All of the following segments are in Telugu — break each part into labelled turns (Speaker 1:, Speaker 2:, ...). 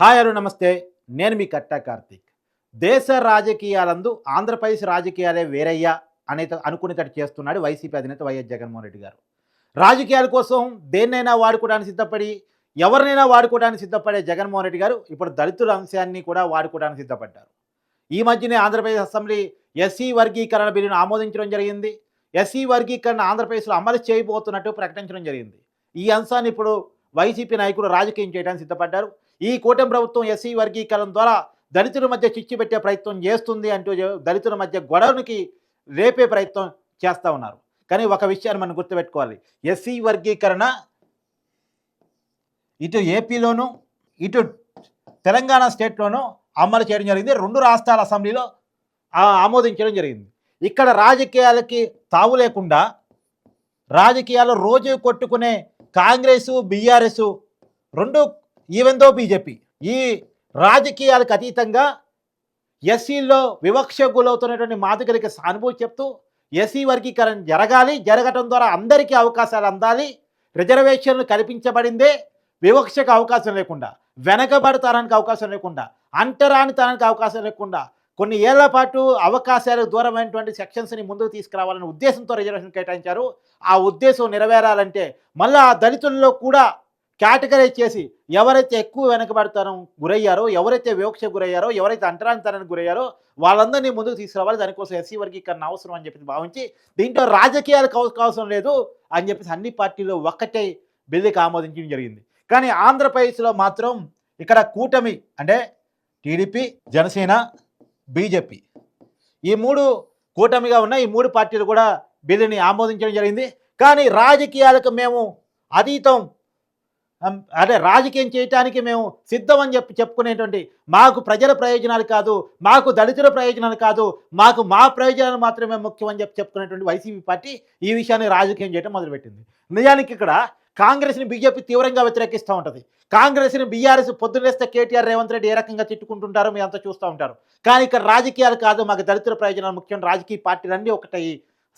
Speaker 1: హాయ్ హలో నమస్తే. నేను మీ కట్టా కార్తీక్. దేశ రాజకీయాలందు ఆంధ్రప్రదేశ్ రాజకీయాలే వేరయ్యా అనే అనుకునేటట్టు చేస్తున్నాడు వైసీపీ అధినేత వైఎస్ జగన్మోహన్ రెడ్డి గారు. రాజకీయాల కోసం దేన్నైనా వాడుకోవడానికి సిద్ధపడి ఎవరినైనా వాడుకోవడానికి సిద్ధపడే జగన్మోహన్ రెడ్డి గారు ఇప్పుడు దళితుల అంశాన్ని కూడా వాడుకోవడానికి సిద్ధపడ్డారు. ఈ మధ్యనే ఆంధ్రప్రదేశ్ అసెంబ్లీ ఎస్సీ వర్గీకరణ బిల్లును ఆమోదించడం జరిగింది. ఎస్సీ వర్గీకరణ ఆంధ్రప్రదేశ్లో అమలు చేయబోతున్నట్టు ప్రకటించడం జరిగింది. ఈ అంశాన్ని ఇప్పుడు వైసీపీ నాయకులు రాజకీయం చేయడానికి సిద్ధపడ్డారు. ఈ కూటమి ప్రభుత్వం ఎస్సీ వర్గీకరణ ద్వారా దళితుల మధ్య చిచ్చు పెట్టే ప్రయత్నం చేస్తుంది అంటూ దళితుల మధ్య గొడవనికి రేపే ప్రయత్నం చేస్తూ ఉన్నారు. కానీ ఒక విషయాన్ని మనం గుర్తుపెట్టుకోవాలి. ఎస్సీ వర్గీకరణ ఇటు ఏపీలోను ఇటు తెలంగాణ స్టేట్లోనూ అమలు చేయడం జరిగింది. రెండు రాష్ట్రాల అసెంబ్లీలో ఆమోదించడం జరిగింది. ఇక్కడ రాజకీయాలకి తావు లేకుండా రాజకీయాలు రోజు కొట్టుకునే కాంగ్రెస్ బీఆర్ఎస్ రెండు ఈవెన్ దో బీజేపీ ఈ రాజకీయాలకు అతీతంగా ఎస్సీల్లో వివక్ష గురవుతున్నటువంటి మాదిగలకి సానుభూతి చెప్తూ ఎస్సీ వర్గీకరణ జరగాలి జరగటం ద్వారా అందరికీ అవకాశాలు అందాలి రిజర్వేషన్లు కల్పించబడిందే వివక్షకు అవకాశం లేకుండా వెనకబడతానికి అవకాశం లేకుండా అంటరానితనానికి అవకాశం లేకుండా కొన్ని ఏళ్ళ పాటు అవకాశాలకు దూరమైనటువంటి సెక్షన్స్ని ముందుకు తీసుకురావాలనే ఉద్దేశంతో రిజర్వేషన్ కేటాయించారు. ఆ ఉద్దేశం నెరవేరాలంటే మళ్ళీ ఆ దళితుల్లో కూడా కేటగరైజ్ చేసి ఎవరైతే ఎక్కువ వెనకబడతారో గురయ్యారో ఎవరైతే వివక్ష గురయ్యారో ఎవరైతే అంటరాంతరానికి గురయ్యారో వాళ్ళందరినీ ముందుకు తీసుకురావాలి. దానికోసం ఎస్సీ వర్గీకరణ అవసరం అని చెప్పి భావించి దీంట్లో రాజకీయాలకు అవ- అవసరం లేదు అని చెప్పేసి అన్ని పార్టీలు ఒక్కటే బిల్లుకి ఆమోదించడం జరిగింది. కానీ ఆంధ్రప్రదేశ్లో మాత్రం ఇక్కడ కూటమి అంటే టీడీపీ జనసేన బీజేపీ ఈ మూడు కూటమిగా ఉన్న ఈ మూడు పార్టీలు కూడా బిల్లుని ఆమోదించడం జరిగింది. కానీ రాజకీయాలకు మేము అతీతం అదే రాజకీయం చేయటానికి మేము సిద్ధం అని చెప్పి చెప్పుకునేటువంటి మాకు ప్రజల ప్రయోజనాలు కాదు మాకు దళితుల ప్రయోజనాలు కాదు మాకు మా ప్రయోజనాలు మాత్రమే ముఖ్యం అని చెప్పి చెప్పుకునేటువంటి వైసీపీ పార్టీ ఈ విషయాన్ని రాజకీయం చేయడం మొదలుపెట్టింది. నిజానికి ఇక్కడ కాంగ్రెస్ని బీజేపీ తీవ్రంగా వ్యతిరేకిస్తూ ఉంటుంది. కాంగ్రెస్ని బీఆర్ఎస్ పొద్దున్నేస్తే కేటీఆర్ రేవంత్ రెడ్డి ఏ రకంగా తిట్టుకుంటుంటారో మీ అంతా చూస్తూ ఉంటారు. కానీ ఇక్కడ రాజకీయాలు కాదు మాకు దళితుల ప్రయోజనాలు ముఖ్యం రాజకీయ పార్టీలన్నీ ఒకటై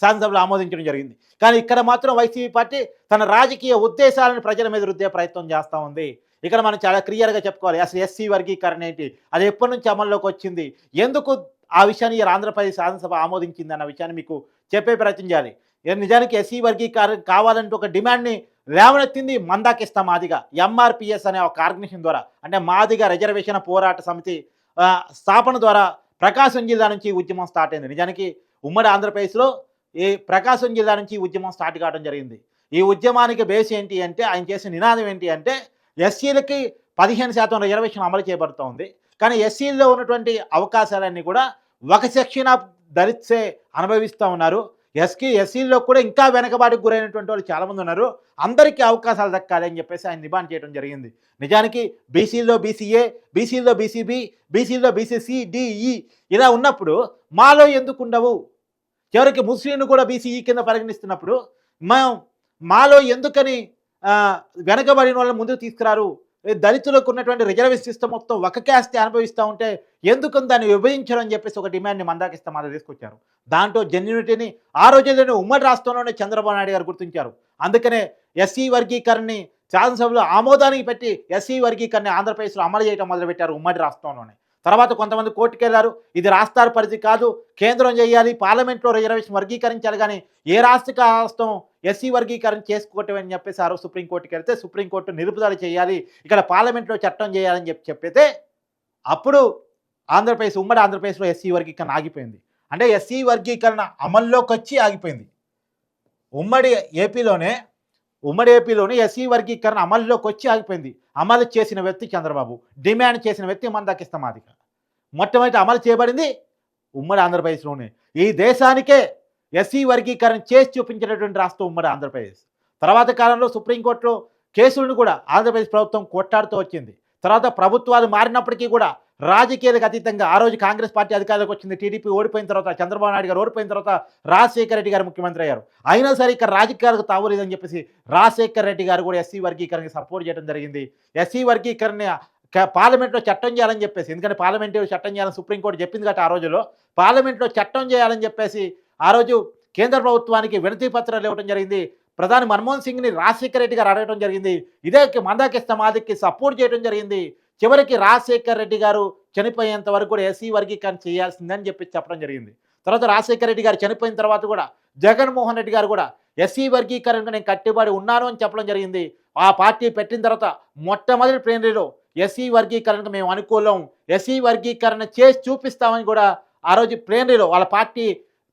Speaker 1: శాసనసభలో ఆమోదించడం జరిగింది. కానీ ఇక్కడ మాత్రం వైసీపీ పార్టీ తన రాజకీయ ఉద్దేశాలను ప్రజల మీద రుద్దే ప్రయత్నం చేస్తూ ఉంది. ఇక్కడ మనం చాలా క్లియర్గా చెప్పుకోవాలి. అసలు ఎస్సీ వర్గీకరణ ఏంటి? అది ఎప్పటి నుంచి అమల్లోకి వచ్చింది? ఎందుకు ఆ విషయాన్ని ఆంధ్రప్రదేశ్ శాసనసభ ఆమోదించింది అన్న విషయాన్ని మీకు చెప్పే ప్రయత్నం చేయాలి. నిజానికి ఎస్సీ వర్గీకరణ కావాలంటే ఒక డిమాండ్ని లేవనెత్తింది మందాకిస్తా మాదిగా. ఎంఆర్పిఎస్ అనే ఒక ఆర్గనైజేషన్ ద్వారా. అంటే మాదిగా రిజర్వేషన్ పోరాట సమితి స్థాపన ద్వారా ప్రకాశం జిల్లా నుంచి ఉద్యమం స్టార్ట్ అయింది. నిజానికి ఉమ్మడి ఆంధ్రప్రదేశ్లో ఈ ప్రకాశం జిల్లా నుంచి ఈ ఉద్యమం స్టార్ట్ కావడం జరిగింది. ఈ ఉద్యమానికి బేస్ ఏంటి అంటే ఆయన చేసిన నినాదం ఏంటి అంటే ఎస్సీలకి పదిహేను శాతం రిజర్వేషన్ అమలు చేయబడుతూ ఉంది కానీ ఎస్సీల్లో ఉన్నటువంటి అవకాశాలన్నీ కూడా ఒక సెక్షన్ ఆఫ్ దళిత్సే అనుభవిస్తూ ఉన్నారు. ఎస్కి ఎస్సీల్లో కూడా ఇంకా వెనకబాటుకు గురైనటువంటి వాళ్ళు చాలామంది ఉన్నారు. అందరికీ అవకాశాలు దక్కాలి అని చెప్పేసి ఆయన నిబాన్ చేయడం జరిగింది. నిజానికి బీసీల్లో బీసీఏ బీసీల్లో బీసీబీ బీసీల్లో బీసీసీ డిఈ ఇలా ఉన్నప్పుడు మాలో ఎందుకు ఉండవు? చివరికి ముస్లింను కూడా బీసీఈ కింద పరిగణిస్తున్నప్పుడు మనం మాలో ఎందుకని వెనకబడిన వాళ్ళని ముందుకు తీసుకురారు? దళితులకు ఉన్నటువంటి రిజర్వేషన్ సిస్టమ్ మొత్తం ఒక క్యాస్ట్ అనుభవిస్తూ ఉంటే ఎందుకు దాన్ని విభజించడం అని చెప్పేసి ఒక డిమాండ్ని మందాకిస్తాం మాది తీసుకొచ్చారు. దాంట్లో జెన్యునిటీని ఆ రోజుల్లోనే ఉమ్మడి రాష్ట్రంలోనే చంద్రబాబు నాయుడు గారు గుర్తించారు. అందుకనే ఎస్సీ వర్గీకరణని శాసనసభలో ఆమోదానికి పెట్టి ఎస్సీ వర్గీకరణ ఆంధ్రప్రదేశ్లో అమలు చేయడం మొదలుపెట్టారు ఉమ్మడి రాష్ట్రంలోనే. తర్వాత కొంతమంది కోర్టుకు వెళ్ళారు ఇది రాష్ట్రాల పరిధి కాదు. కేంద్రం చేయాలి. పార్లమెంట్లో రిజర్వేషన్ వర్గీకరించాలి కానీ ఏ రాష్ట్ర రాష్ట్రం ఎస్సీ వర్గీకరణ చేసుకోవటం అని చెప్పేసి ఆ సుప్రీంకోర్టుకి వెళ్తే సుప్రీంకోర్టు నిలుపుదల చేయాలి. ఇక్కడ పార్లమెంట్లో చట్టం చేయాలని చెప్పి చెప్పితే అప్పుడు ఆంధ్రప్రదేశ్ ఉమ్మడి ఆంధ్రప్రదేశ్లో ఎస్సీ వర్గీకరణ ఆగిపోయింది. అంటే ఎస్సీ వర్గీకరణ అమల్లోకి వచ్చి ఆగిపోయింది. ఉమ్మడి ఏపీలోనే ఉమ్మడి ఏపీలోనే ఎస్సీ వర్గీకరణ అమల్లోకి వచ్చి ఆగిపోయింది. అమలు చేసిన వ్యక్తి చంద్రబాబు డిమాండ్ చేసిన వ్యక్తి మందాకిస్తా మాదిక మొట్టమొదటి అమలు చేయబడింది ఉమ్మడి ఆంధ్రప్రదేశ్లోనే. ఈ దేశానికే ఎస్సీ వర్గీకరణ చేసి చూపించినటువంటి రాష్ట్రం ఉమ్మడి ఆంధ్రప్రదేశ్. తర్వాత కాలంలో సుప్రీంకోర్టులో కేసులను కూడా ఆంధ్రప్రదేశ్ ప్రభుత్వం కొట్టాడుతూ వచ్చింది. తర్వాత ప్రభుత్వాలు మారినప్పటికీ కూడా రాజకీయాలకు అతీతంగా ఆ రోజు కాంగ్రెస్ పార్టీ అధికారులకు వచ్చింది. టీడీపీ ఓడిపోయిన తర్వాత చంద్రబాబు నాయుడు గారు ఓడిపోయిన తర్వాత రాజశేఖర రెడ్డి గారు ముఖ్యమంత్రి అయ్యారు. అయినా సరే ఇక్కడ రాజకీయాలకు తావలేదని చెప్పేసి రాజశేఖర రెడ్డి గారు కూడా ఎస్సీ వర్గీకరణకి సపోర్ట్ చేయడం జరిగింది. ఎస్సీ వర్గీకరణ పార్లమెంట్లో చట్టం చేయాలని చెప్పేసి ఎందుకంటే పార్లమెంటు చట్టం చేయాలని సుప్రీంకోర్టు చెప్పింది కాబట్టి ఆ రోజులో పార్లమెంట్లో చట్టం చేయాలని చెప్పేసి ఆ రోజు కేంద్ర ప్రభుత్వానికి వినతి పత్రాలు ఇవ్వడం జరిగింది. ప్రధాని మన్మోహన్ సింగ్ని రాజశేఖర రెడ్డి గారు అడగడం జరిగింది. ఇదే మందాకిస్త మాదికి సపోర్ట్ చేయడం జరిగింది. చివరికి రాజశేఖర్ రెడ్డి గారు చనిపోయేంత వరకు కూడా ఎస్సీ వర్గీకరణ చేయాల్సిందని చెప్పి చెప్పడం జరిగింది. తర్వాత రాజశేఖర రెడ్డి గారు చనిపోయిన తర్వాత కూడా జగన్మోహన్ రెడ్డి గారు కూడా ఎస్సీ వర్గీకరణకు నేను కట్టుబడి ఉన్నాను అని చెప్పడం జరిగింది. ఆ పార్టీ పెట్టిన తర్వాత మొట్టమొదటి ప్రేరణలో ఎస్సీ వర్గీకరణకు మేము అనుకూలం. ఎస్సీ వర్గీకరణ చేసి చూపిస్తామని కూడా ఆ రోజు ప్లేనరీలో వాళ్ళ పార్టీ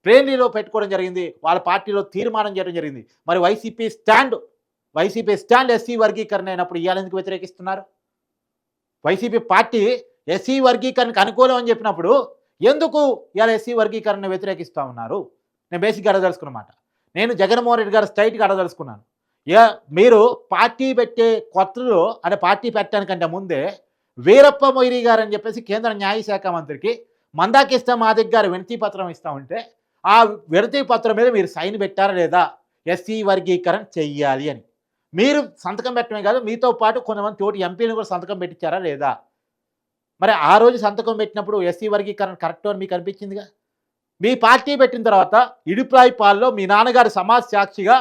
Speaker 1: ప్లేనరీలో పెట్టుకోవడం జరిగింది. వాళ్ళ పార్టీలో తీర్మానం చేయడం జరిగింది. మరి YCP stand YCP stand SC వర్గీకరణ అయినప్పుడు ఇవాళ ఎందుకు వ్యతిరేకిస్తున్నారు? వైసీపీ పార్టీ ఎస్సీ వర్గీకరణకు అనుకూలం అని చెప్పినప్పుడు ఎందుకు ఇవాళ ఎస్సీ వర్గీకరణను వ్యతిరేకిస్తూ ఉన్నారు? నేను బేసిక్గా అడదలుచుకున్నమాట నేను జగన్మోహన్ రెడ్డి గారు స్ట్రైట్గా అడగదలుచుకున్నాను. యా మీరు పార్టీ పెట్టే కొత్తలో అంటే పార్టీ పెట్టడానికంటే ముందే వీరప్ప మొయిరీ గారు అని చెప్పేసి కేంద్ర న్యాయశాఖ మంత్రికి మందాకిష్ట మాదిక్ గారు వినతి పత్రం ఇస్తా ఉంటే ఆ విడతీ పత్రం మీద మీరు సైన్ పెట్టారా లేదా? ఎస్సీ వర్గీకరణ చెయ్యాలి అని. మీరు సంతకం పెట్టడమే కాదు మీతో పాటు కొంతమంది తోటి ఎంపీని కూడా సంతకం పెట్టించారా లేదా? మరి ఆ రోజు సంతకం పెట్టినప్పుడు ఎస్సీ వర్గీకరణ కరెక్ట్ అని మీకు అనిపించిందిగా? మీ పార్టీ పెట్టిన తర్వాత ఇడుప్రాయి పాల్లో మీ నాన్నగారు సమాజ్ సాక్షిగా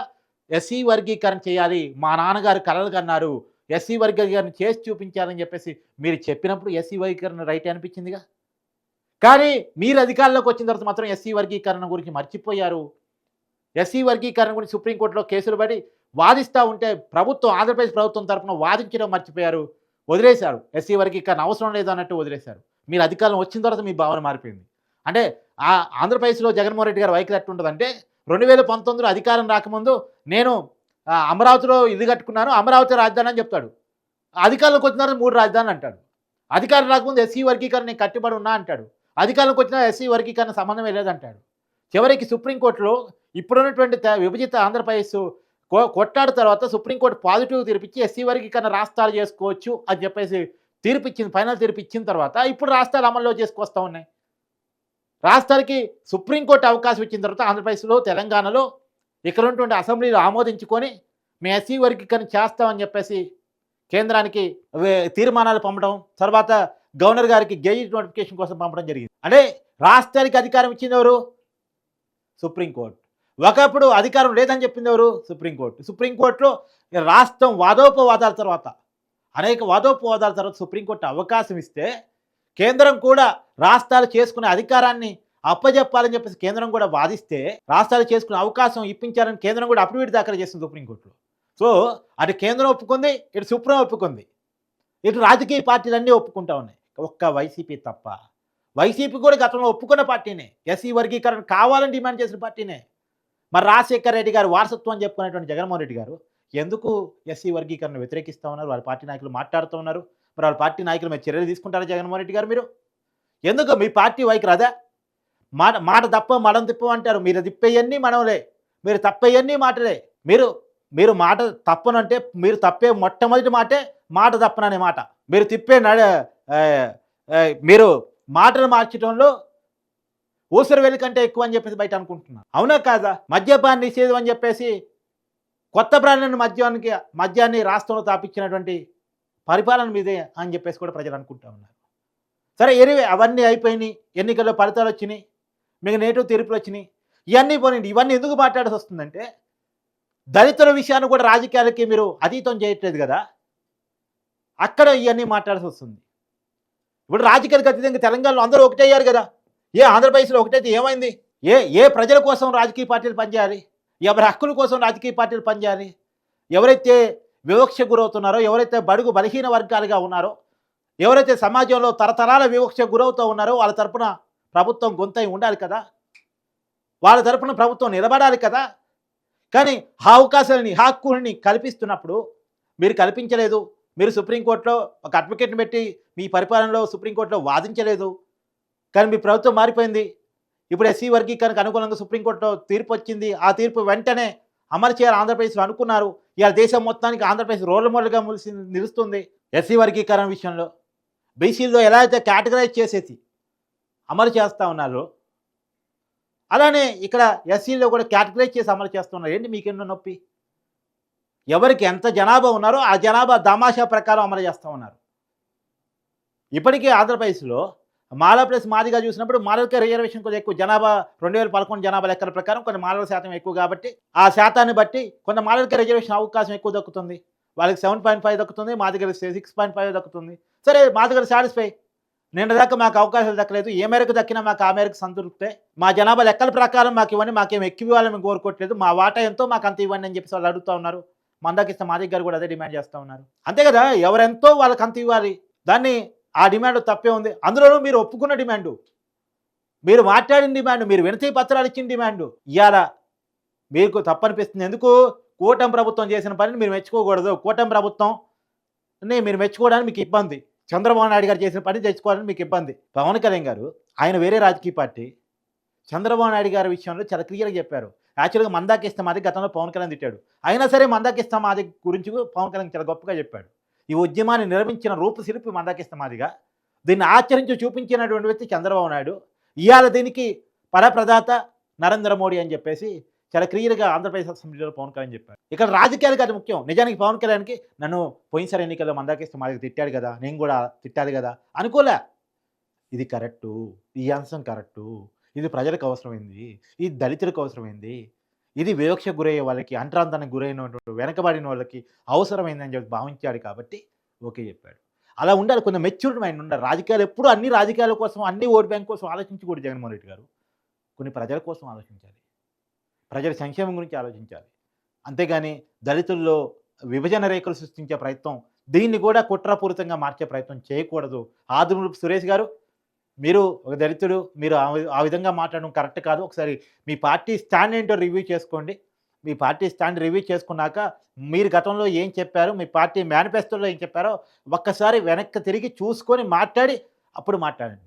Speaker 1: ఎస్సీ వర్గీకరణ చేయాలి మా నాన్నగారు కలలు కన్నారు ఎస్సీ వర్గీకరణ చేసి చూపించాలని చెప్పేసి మీరు చెప్పినప్పుడు ఎస్సీ వర్గీకరణ రైట్ అనిపించిందిగా? కానీ మీరు అధికారంలోకి వచ్చిన తర్వాత మాత్రం ఎస్సీ వర్గీకరణ గురించి మర్చిపోయారు. ఎస్సీ వర్గీకరణ గురించి సుప్రీంకోర్టులో కేసులు పడి వాదిస్తూ ఉంటే ప్రభుత్వం ఆంధ్రప్రదేశ్ ప్రభుత్వం తరఫున వాదించడం మర్చిపోయారు. వదిలేశారు. ఎస్సీ వర్గీకరణ అవసరం లేదు అన్నట్టు వదిలేశారు. మీరు అధికారం వచ్చిన తర్వాత మీ భావన మారిపోయింది. అంటే ఆ ఆంధ్రప్రదేశ్లో జగన్మోహన్ రెడ్డి గారు వైఖరి ఎట్టుంటుందంటే రెండు వేల పంతొమ్మిదిలో అధికారం రాకముందు నేను అమరావతిలో ఇల్లు కట్టుకున్నాను అమరావతి రాజధాని అని చెప్తాడు. అధికారంలోకి వచ్చిన తర్వాత మూడు రాజధాని అంటాడు. అధికారం రాకముందు ఎస్సీ వర్గీకరణ నేను కట్టుబడి ఉన్నా అంటాడు. అధికారంలోకి వచ్చినా ఎస్సీ వర్గీకరణ సంబంధమే లేదంటాడు. చివరికి సుప్రీంకోర్టులో ఇప్పుడున్నటువంటి విభజిత ఆంధ్రప్రదేశ్ కో- కొట్టాడు తర్వాత సుప్రీంకోర్టు పాజిటివ్ తీర్పిచ్చి ఎస్సీ వర్గీకరణ రాష్ట్రాలు చేసుకోవచ్చు అని చెప్పేసి తీర్పిచ్చింది ఫైనల్ తీర్పు ఇచ్చిన తర్వాత ఇప్పుడు రాష్ట్రాలు అమల్లో చేసుకొస్తా ఉన్నాయి. రాష్ట్రాలకి సుప్రీంకోర్టు అవకాశం ఇచ్చిన తర్వాత ఆంధ్రప్రదేశ్లో తెలంగాణలో ఇక్కడ ఉన్నటువంటి అసెంబ్లీలో ఆమోదించుకొని మేము ఎస్సీ వర్గీకరణ చేస్తామని చెప్పేసి కేంద్రానికి వే- తీర్మానాలు పంపడం తర్వాత గవర్నర్ గారికి గెజిట్ నోటిఫికేషన్ కోసం పంపడం జరిగింది. అంటే రాష్ట్రానికి అధికారం ఇచ్చింది ఎవరు? సుప్రీంకోర్టు ఒకప్పుడు అధికారం లేదని చెప్పింది ఎవరు? సుప్రీంకోర్టు సుప్రీంకోర్టులో రాష్ట్రం వాదోపవాదాల తర్వాత అనేక వాదోపవాదాల తర్వాత సుప్రీంకోర్టు అవకాశం ఇస్తే కేంద్రం కూడా రాష్ట్రాలు చేసుకునే అధికారాన్ని అప్పజెప్పాలని చెప్పేసి కేంద్రం కూడా వాదిస్తే రాష్ట్రాలు చేసుకునే అవకాశం ఇప్పించాలని కేంద్రం కూడా అఫిడవిట్ దాఖలు చేసింది సుప్రీంకోర్టులో సో అటు కేంద్రం ఒప్పుకుంది ఇటు సుప్రీం ఒప్పుకుంది. ఇటు రాజకీయ పార్టీలన్నీ ఒప్పుకుంటా ఉన్నాయి. ఒక్క వైసీపీ తప్ప. వైసీపీ కూడా గతంలో ఒప్పుకున్న పార్టీనే. ఎస్సీ వర్గీకరణ కావాలని డిమాండ్ చేసిన పార్టీనే. మరి రాజశేఖర రెడ్డి గారు వారసత్వం అని చెప్పుకునేటువంటి జగన్మోహన్ రెడ్డి గారు ఎందుకు ఎస్సీ వర్గీకరణ వ్యతిరేకిస్తూ ఉన్నారు? వాళ్ళ పార్టీ నాయకులు మాట్లాడుతూ ఉన్నారు. మరి వాళ్ళ పార్టీ నాయకులు మీరు చర్యలు తీసుకుంటారా జగన్మోహన్ రెడ్డి గారు మీరు? ఎందుకు మీ పార్టీ వైఖరి అదే? మాట మాట తప్ప మడం తిప్ప అంటారు. మీరు తిప్పేయన్నీ మనవలే. మీరు తప్పేయన్నీ మాటలే. మీరు మీరు మాట తప్పనంటే మీరు తప్పే మొట్టమొదటి మాటే మాట తప్పననే మాట. మీరు తిప్పే నడ మీరు మాటలు మార్చడంలో ఊసరి వెలి కంటే ఎక్కువ అని చెప్పేసి బయట అనుకుంటున్నాను అవునా కాదా? మద్యపాన్ని నిషేధం అని చెప్పేసి కొత్త బ్రాండ్లను మద్యానికి మద్యాన్ని రాష్ట్రంలో తాపించినటువంటి పరిపాలన మీదే అని చెప్పేసి కూడా ప్రజలు అనుకుంటా ఉన్నారు. సరే ఎనివే అవన్నీ అయిపోయినాయి. ఎన్నికల్లో ఫలితాలు వచ్చినాయి. మీకు నేటివ్ తీర్పులు వచ్చినాయి. ఇవన్నీ పోనండి ఇవన్నీ ఎందుకు మాట్లాడాల్సి వస్తుందంటే దళితుల విషయాన్ని కూడా రాజకీయాలకి మీరు అతీతం చేయట్లేదు కదా. అక్కడ ఇవన్నీ మాట్లాడాల్సి వస్తుంది. ఇప్పుడు రాజకీయాలకు అతీతంగా తెలంగాణలో అందరూ ఒకటే అయ్యారు కదా. ఏ ఆంధ్రప్రదేశ్లో ఒకటైతే ఏమైంది? ఏ ఏ ప్రజల కోసం రాజకీయ పార్టీలు పనిచేయాలి? ఎవరి హక్కుల కోసం రాజకీయ పార్టీలు పనిచేయాలి? ఎవరైతే వివక్ష గురవుతున్నారో ఎవరైతే బడుగు బలహీన వర్గాలుగా ఉన్నారో ఎవరైతే సమాజంలో తరతరాల వివక్ష గురవుతూ ఉన్నారో వాళ్ళ తరపున ప్రభుత్వం గొంతై ఉండాలి కదా. వాళ్ళ తరపున ప్రభుత్వం నిలబడాలి కదా. కానీ ఆ అవకాశాలని హక్కుల్ని కల్పిస్తున్నప్పుడు మీరు కల్పించలేదు. మీరు సుప్రీంకోర్టులో ఒక అడ్వకేట్ని పెట్టి మీ పరిపాలనలో సుప్రీంకోర్టులో వాదించలేదు. కానీ మీ ప్రభుత్వం మారిపోయింది. ఇప్పుడు ఎస్సీ వర్గీకరణకు అనుకూలంగా సుప్రీంకోర్టులో తీర్పు వచ్చింది. ఆ తీర్పు వెంటనే అమలు చేయాలి ఆంధ్రప్రదేశ్లో అనుకున్నారు. ఇవాళ దేశం మొత్తానికి ఆంధ్రప్రదేశ్ రోల్ మోడల్గా ములిసి నిలుస్తుంది ఎస్సీ వర్గీకరణ విషయంలో. బీసీలో ఎలా అయితే కేటగరైజ్ చేసేసి అమలు చేస్తూ ఉన్నారు అలానే ఇక్కడ ఎస్సీలో కూడా కేటగరైజ్ చేసి అమలు చేస్తున్నారు. ఏంటి మీకెన్నో నొప్పి? ఎవరికి ఎంత జనాభా ఉన్నారో ఆ జనాభా దామాషా ప్రకారం అమలు చేస్తూ ఉన్నారు. ఇప్పటికీ ఆంధ్రప్రదేశ్లో మాలా ప్లస్ మాదిగా చూసినప్పుడు మాలక రిజర్వేషన్ కొంచెం ఎక్కువ జనాభా రెండు వేల పదకొండు జనాభా లెక్కల ప్రకారం కొన్ని మాలల శాతం ఎక్కువ కాబట్టి ఆ శాతాన్ని బట్టి కొంత మాలక రిజర్వేషన్ అవకాశం ఎక్కువ దక్కుతుంది. వాళ్ళకి సెవెన్ పాయింట్ ఫైవ్ దక్కుతుంది మా దగ్గర సిక్స్ పాయింట్ ఫైవ్ దక్కుతుంది. సరే మా దగ్గర సాటిస్ఫై. నిన్న దాకా మాకు అవకాశాలు దక్కలేదు. ఏ మేరకు దక్కినా మాకు ఆ మేరకు సంతృప్తే. మా జనాభా లెక్కల ప్రకారం మాకు ఇవ్వండి మాకేం ఎక్కువ ఇవ్వాలని కోరుకోవట్లేదు. మా వాటా ఎంతో మాకు అంత ఇవ్వండి అని చెప్పేసి వాళ్ళు అడుగుతూ ఉన్నారు. మందాకిస్తే మా దగ్గర కూడా అదే డిమాండ్ చేస్తూ ఉన్నారు. అంతే కదా ఎవరెంతో వాళ్ళకి అంత ఇవ్వాలి. దాన్ని ఆ డిమాండ్ తప్పే ఉంది. అందులోనూ మీరు ఒప్పుకున్న డిమాండు. మీరు మాట్లాడిన డిమాండ్ మీరు వినతి పత్రాలు ఇచ్చిన డిమాండ్. ఇవాళ మీకు తప్పనిపిస్తుంది. ఎందుకు? కూటమి ప్రభుత్వం చేసిన పనిని మీరు మెచ్చుకోకూడదు. కూటమి ప్రభుత్వం మీరు మెచ్చుకోవడానికి మీకు ఇబ్బంది. చంద్రబాబు నాయుడు గారు చేసిన పని తెచ్చుకోవాలని మీకు ఇబ్బంది. పవన్ కళ్యాణ్ గారు ఆయన వేరే రాజకీయ పార్టీ. చంద్రబాబు నాయుడు గారి విషయంలో చాలా క్లియర్గా చెప్పారు. యాక్చువల్గా మందాకిస్తే మాది గతంలో పవన్ కళ్యాణ్ తిట్టాడు. అయినా సరే మందాకిస్తా మాది గురించి పవన్ కళ్యాణ్ చాలా గొప్పగా చెప్పాడు. ఈ ఉద్యమాన్ని నిర్మించిన రూపశిల్పి మందాకిస్తా మాదిగా దీన్ని ఆచరించి చూపించినటువంటి వ్యక్తి చంద్రబాబు నాయుడు. ఇవాళ దీనికి పరప్రదాత నరేంద్ర మోడీ అని చెప్పేసి చాలా క్లియర్గా ఆంధ్రప్రదేశ్ అసెంబ్లీలో పవన్ కళ్యాణ్ చెప్పారు. ఇక్కడ రాజకీయాలకు అది ముఖ్యం. నిజానికి పవన్ కళ్యాణ్కి నన్ను పోయినసారి ఎన్నికల్లో మందాకిస్తే మాదిగా తిట్టాడు కదా నేను కూడా తిట్టాలి కదా అనుకోలే. ఇది కరెక్టు. ఈ అంశం కరెక్టు. ఇది ప్రజలకు అవసరమైంది ఇది దళితులకు అవసరమైంది ఇది వివక్ష గురయ్యే వాళ్ళకి అంటరాంతానికి గురైనటువంటి వెనకబడిన వాళ్ళకి అవసరమైందని చెప్పి భావించాడు కాబట్టి ఓకే చెప్పాడు. అలా ఉండాలి కొంత మెచ్యూర్డ్ మైండ్ ఉండాలి. రాజకీయాలు ఎప్పుడు అన్ని రాజకీయాల కోసం అన్ని ఓట్ బ్యాంక్ కోసం ఆలోచించకూడదు జగన్మోహన్ రెడ్డి గారు. కొన్ని ప్రజల కోసం ఆలోచించాలి. ప్రజల సంక్షేమం గురించి ఆలోచించాలి. అంతేగాని దళితుల్లో విభజన రేఖలు సృష్టించే ప్రయత్నం దీన్ని కూడా కుట్రపూరితంగా మార్చే ప్రయత్నం చేయకూడదు. ఆదిమూలపు సురేష్ గారు మీరు ఒక దళితుడు మీరు ఆ వి- ఆ విధంగా మాట్లాడడం కరెక్ట్ కాదు. ఒకసారి మీ పార్టీ స్టాండ్ ఏంటో రివ్యూ చేసుకోండి. మీ పార్టీ స్టాండ్ రివ్యూ చేసుకున్నాక మీరు గతంలో ఏం చెప్పారు మీ పార్టీ మేనిఫెస్టోలో ఏం చెప్పారో ఒక్కసారి వెనక్కి తిరిగి చూసుకొని మాట్లాడి అప్పుడు మాట్లాడండి.